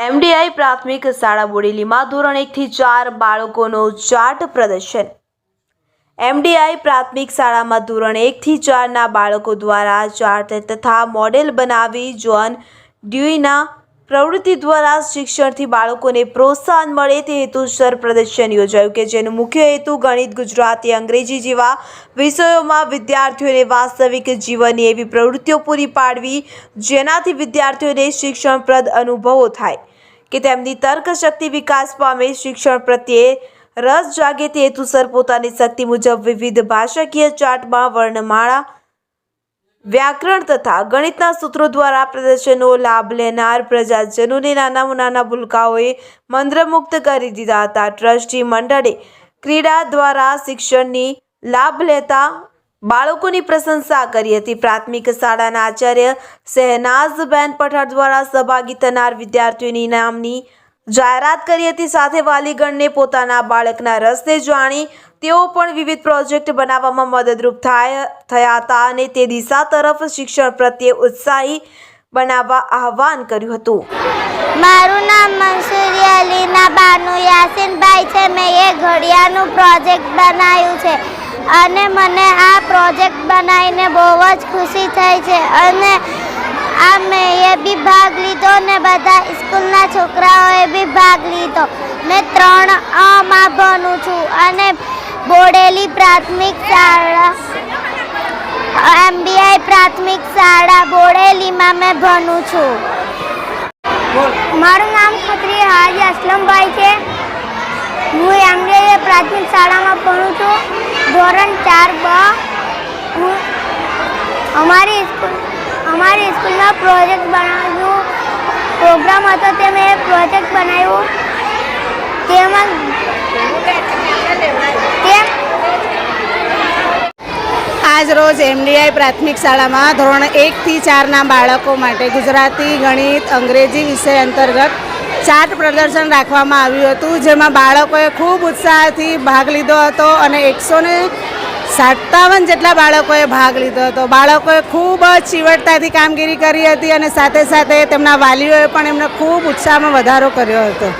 એમડીઆઈ પ્રાથમિક શાળા બોડેલીમાં ધોરણ એકથી ચાર બાળકોનો ચાર્ટ પ્રદર્શન. એમડીઆઈ પ્રાથમિક શાળામાં ધોરણ એકથી ચારના બાળકો દ્વારા ચાર્ટ તથા મોડેલ બનાવી જોન ડ્યુઈના પ્રવૃત્તિ દ્વારા શિક્ષણથી બાળકોને પ્રોત્સાહન મળે તે હેતુસર પ્રદર્શન યોજાયું કે જેનો મુખ્ય હેતુ ગણિત, ગુજરાતી, અંગ્રેજી જેવા વિષયોમાં વિદ્યાર્થીઓને વાસ્તવિક જીવનની એવી પ્રવૃત્તિઓ પૂરી પાડવી જેનાથી વિદ્યાર્થીઓને શિક્ષણપ્રદ અનુભવો થાય. કે તેમની તર્કશક્તિ વિકાસ પામે શિક્ષણ પ્રત્યે રસ જાગે તે હેતુસર પોતાની શક્તિ મુજબ વિવિધ ભાષાકીય ચાર્ટમાં વર્ણમાળા, વ્યાકરણ તથા ગણિતના સૂત્રો દ્વારા પ્રદર્શનનો લાભ લેનાર પ્રજાજનોને નાના નાના ભૂલકાઓએ મંત્રમુક્ત કરી દીધા હતા. ટ્રસ્ટી મંડળે ક્રીડા દ્વારા શિક્ષણની લાભ લેતા બાળકોની પ્રશંસા કરી હતી. પ્રાથમિક શાળાના આચાર્ય શહેનાઝબેન પઠાણ દ્વારા સહભાગી થનાર વિદ્યાર્થીઓની નામની જાહેરાત કરી હતી. સાથે વાલીગણને પોતાના બાળકના રસને જાણી તેઓ પણ વિવિધ પ્રોજેક્ટ બનાવવામાં મદદરૂપ થાય, થયા હતા અને તે દિશા તરફ શિક્ષણ પ્રત્યે ઉત્સાહી બનાવવા આહવાન કર્યું હતું. મારું નામ મંસૂરી અલીના બાનુ યાસીનભાઈ છે. મેં એ ઘડિયાળનું પ્રોજેક્ટ બનાવ્યું છે. અને મને આ પ્રોજેક્ટ બનાવીને બહુ જ ખુશી થઈ છે. અને આ મેં બી ભાગ લીધો ને બધા સ્કૂલના છોકરાઓએ બી ભાગ લીધો. મેં ત્રણમાં ભણું છું અને બોડેલી પ્રાથમિક શાળા, એમબીઆઈ પ્રાથમિક શાળા બોડેલીમાં મેં ભણું છું. મારું નામ ખત્રી હાજી અસલમભાઈ છે. હું એમબીઆઈ પ્રાથમિક શાળામાં ભણું છું. ધોરણ ચાર બ. અમારી સ્કૂલ, અમારી સ્કૂલમાં પ્રોજેક્ટ બનાવ્યું પ્રોગ્રામ હતો તે મેં પ્રોજેક્ટ બનાવ્યું. તેમાં આજ રોજ એમડીઆઈ પ્રાથમિક શાળામાં ધોરણ એકથી ચારના બાળકો માટે ગુજરાતી, ગણિત, અંગ્રેજી વિષય અંતર્ગત ચાર્ટ પ્રદર્શન રાખવામાં આવ્યું હતું, જેમાં બાળકોએ ખૂબ ઉત્સાહથી ભાગ લીધો હતો અને એકસો ને સત્તાવન જેટલા બાળકોએ ભાગ લીધો હતો. બાળકોએ ખૂબ જ ચીવટતાથી કામગીરી કરી હતી અને સાથે સાથે તેમના વાલીઓએ પણ એમને ખૂબ ઉત્સાહમાં વધારો કર્યો હતો.